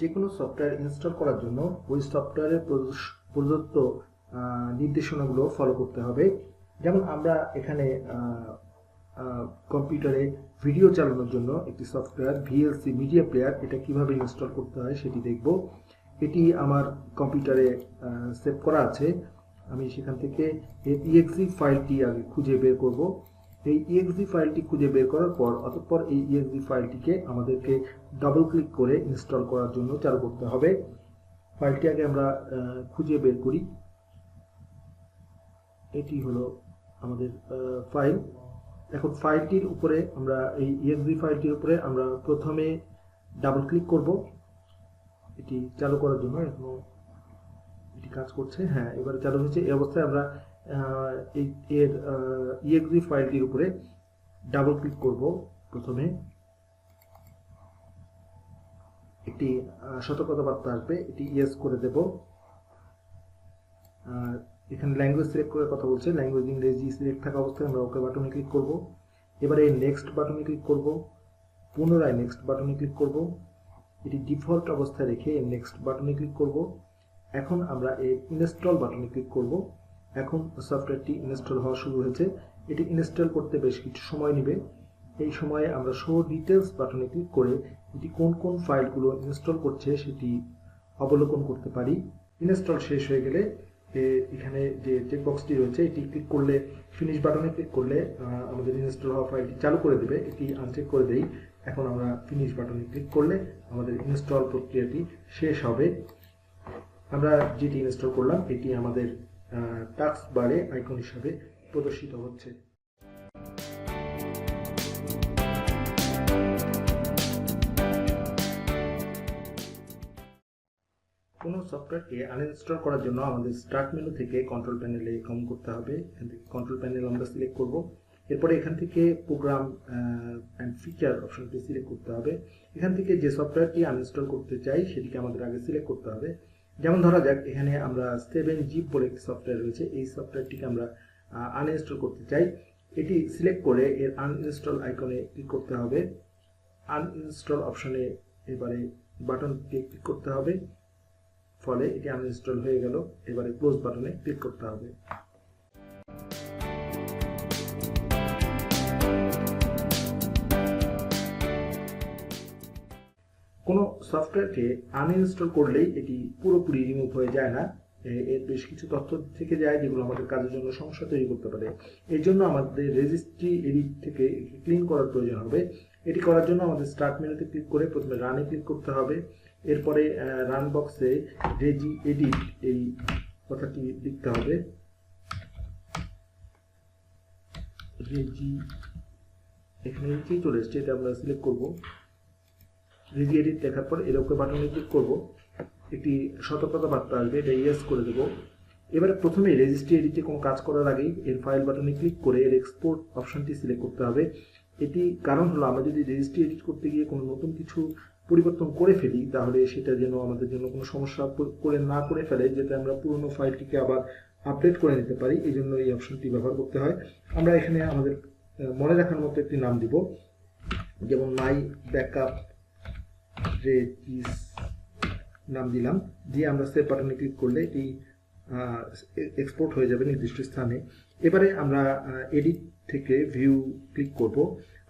যে কোনো software install করার জন্য ওই সফটওয়্যারের প্রদত্ত নির্দেশনাগুলো ফলো করতে হবে। যেমন আমরা এখানে কম্পিউটারে ভিডিও চালানোর জন্য একটি সফটওয়্যার ভিএলসি মিডিয়া প্লেয়ার এটা কীভাবে ইনস্টল করতে হয় সেটি দেখব। এটি আমার কম্পিউটারে সেভ করা আছে। আমি সেখান থেকে এর ইএক্সি ফাইলটি আগে খুঁজে বের করব। এই ইএক্সি ফাইলটি খুঁজে বের করার পর অতঃপর এই ইএক্সি ফাইলটিকে আমাদেরকে ডাবল ক্লিক করে ইনস্টল করার জন্য চালু করতে হবে। ফাইলটি আগে আমরা খুঁজে বের করি। এটি হলো আমাদের ফাইল। এখন ফাইলটির উপরে আমরা, এই ইএক্সি ফাইলটির উপরে আমরা প্রথমে ডাবল ক্লিক করব। এটি চালু করার জন্য এখনও এটি কাজ করছে। হ্যাঁ এবারে চালু হয়েছে। এই অবস্থায় আমরা এর ইএক্সি ফাইলটির উপরে ডাবল ক্লিক করব প্রথমে। একটি সতর্কতা বার্তা আসবে, এটি ইয়েস করে দেব। এখানে ল্যাঙ্গুয়েজ সিলেক্ট করে কথা বলছে ল্যাঙ্গুয়েজ ইংরেজি সিলেক্ট থাকা অবস্থায় আমরা ওকে বাটনে ক্লিক করব। এবারে নেক্সট বাটনে ক্লিক করব, পুনরায় নেক্সট বাটনে ক্লিক করব। এটি ডিফল্ট অবস্থায় রেখে নেক্সট বাটনে ক্লিক করব। এখন আমরা এই ইনস্টল বাটনে ক্লিক করব। এখন সফটওয়্যারটি ইনস্টল হওয়া শুরু হয়েছে। এটি ইনস্টল করতে বেশ কিছু সময় নেবে। এই সময়ে আমরা শো ডিটেলস বাটনে ক্লিক করে এটি কোন কোন ফাইলগুলো ইনস্টল করছে সেটি অবলোকন করতে পারি। ইনস্টল শেষ হয়ে গেলে এখানে যে চেকবক্সটি রয়েছে, এটি ক্লিক করলে ফিনিশ বাটনে ক্লিক করলে আমাদের ইনস্টল হওয়া ফাইলটি চালু করে দেবে। এটি আনচেক করে দেই। এখন আমরা ফিনিশ বাটনে ক্লিক করলে আমাদের ইনস্টল প্রক্রিয়াটি শেষ হবে। আমরা যেটি ইনস্টল করলাম, এটি আমাদের টাস্ক বারে আইকন হিসাবে প্রদর্শিত হচ্ছে। কোনো সফটওয়্যারকে আনইনস্টল করার জন্য আমাদের স্টার্ট মেনু থেকে কন্ট্রোল প্যানেলে কম করতে হবে। এখান থেকে কন্ট্রোল প্যানেল আমরা সিলেক্ট করব। এরপরে এখান থেকে প্রোগ্রাম অ্যান্ড ফিচার অপশনটি সিলেক্ট করতে হবে। এখান থেকে যে সফটওয়্যারটি আনইনস্টল করতে চাই, সেটিকে আমাদের আগে সিলেক্ট করতে হবে। যেমন ধরা যাক, এখানে আমরা সেভেন জি একটি সফটওয়্যার রয়েছে। এই সফটওয়্যারটিকে আমরা আনইনস্টল করতে চাই। এটি সিলেক্ট করে এর আনইনস্টল আইকনে ক্লিক করতে হবে। আনইনস্টল অপশনে এবারে বাটনকে ক্লিক করতে হবে। ফলে এটি আনইনস্টল হয়ে গেল। এবারে ক্লোজ বাটনে ক্লিক করতে হবে। কোনো সফটওয়্যারকে আনইনস্টল করলেই এটি পুরোপুরি রিমুভ হয়ে যায় না। এর বেশ কিছু তথ্য থেকে যায় যেগুলো আমাদের কাজের জন্য সমস্যা তৈরি করতে পারে। এই জন্য আমাদের রেজিস্ট্রি এডিট থেকে ক্লিন করার প্রয়োজন হবে। এটি করার জন্য আমাদের স্টার্ট মেনুতে ক্লিক করে প্রথমে রানে ক্লিক করতে হবে। এরপরে রান বক্সে রেজি এডিট এই কথাটি লিখতে হবে। রেজি এখানে নিচেই চলে এসছে, এটা আমরা সিলেক্ট করব। রেজি এডিট দেখার পর এর উপরে বাটনে ক্লিক করব। একটি সতর্কতা বার্তা আসবে, এটা ইয়েস করে দেব। এবারে প্রথমে রেজিস্ট্রি এডিটে কোনো কাজ করার আগেই এর ফাইল বাটনে ক্লিক করে এর এক্সপোর্ট অপশনটি সিলেক্ট করতে হবে। এটি কারণ হলো, আমরা যদি রেজিস্ট্রি এডিট করতে গিয়ে কোনো নতুন কিছু পরিবর্তন করে ফেলি, তাহলে সেটা যেন আমাদের জন্য কোনো সমস্যা করে না করে ফেলে, যাতে আমরা পুরনো ফাইলটিকে আবার আপডেট করে নিতে পারি। এই জন্য এই অপশনটি ব্যবহার করতে হয়। আমরা এখানে আমাদের মনে রাখার মতো একটি নাম দিব, যেমন মাই ব্যাকআপ রেজিস নাম দিলাম। দিয়ে আমরা সেভ বাটনে ক্লিক করলে এটি এক্সপোর্ট হয়ে যাবে নির্দিষ্ট স্থানে। এবারে আমরা এডিট থেকে ভিউ ক্লিক করব।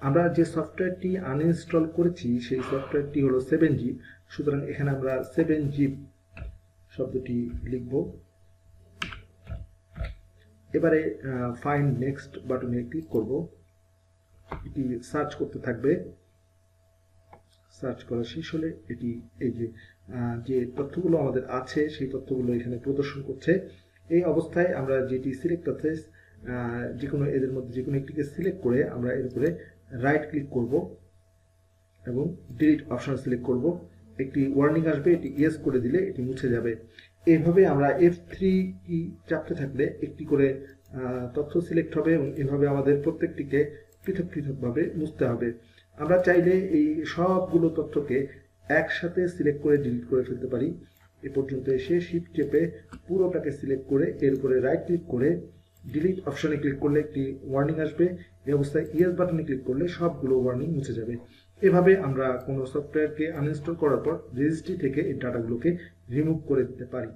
আমরা যে সফটওয়্যারটি আনইনস্টল করেছি, সেই সফটওয়্যারটি হলো সেভেন জিপ সুতরাং এখানে আমরা সেভেন জিপ শব্দটি লিখব। এবারে ফাইন্ড নেক্সট বাটনে ক্লিক করব। এটি সার্চ করতে থাকবে। সার্চ করা শেষ হলে এটি এই যে যে তথ্যগুলো আমাদের আছে, সেই তথ্যগুলো এখানে প্রদর্শন করছে। এই অবস্থায় আমরা যেটি সিলেক্ট আছে যে কোনো এদের মধ্যে যে কোনো একটিকে সিলেক্ট করে আমরা এর উপরে রাইট ক্লিক করব এবং ডিলিট অপশন সিলেক্ট করব। একটি ওয়ার্নিং আসবে, এটি ইয়েস করে দিলে এটি মুছে যাবে। এইভাবে আমরা এফ থ্রি কি চাপতে থাকলে একটি করে তথ্য সিলেক্ট হবে এবং এভাবে আমাদের প্রত্যেকটিকে পৃথক পৃথকভাবে মুছতে হবে। আমরা চাইলে এই সবগুলো তথ্যকে একসাথে সিলেক্ট করে ডিলিট করে ফেলতে পারি। এ পর্যন্ত এসে শিফট চেপে পুরোটাকে সিলেক্ট করে এর উপরে রাইট ক্লিক করে ডিলিট অপশনে ক্লিক করলে একটি ওয়ার্নিং আসবে। এই অবস্থায় ইয়েস বাটনে ক্লিক করলে সবগুলো ওয়ার্নিং মুছে যাবে। এভাবে আমরা কোনো সফটওয়্যারকে আনইনস্টল করার পর রেজিস্ট্রি থেকে এই ডাটাগুলোকে রিমুভ করে দিতে পারি।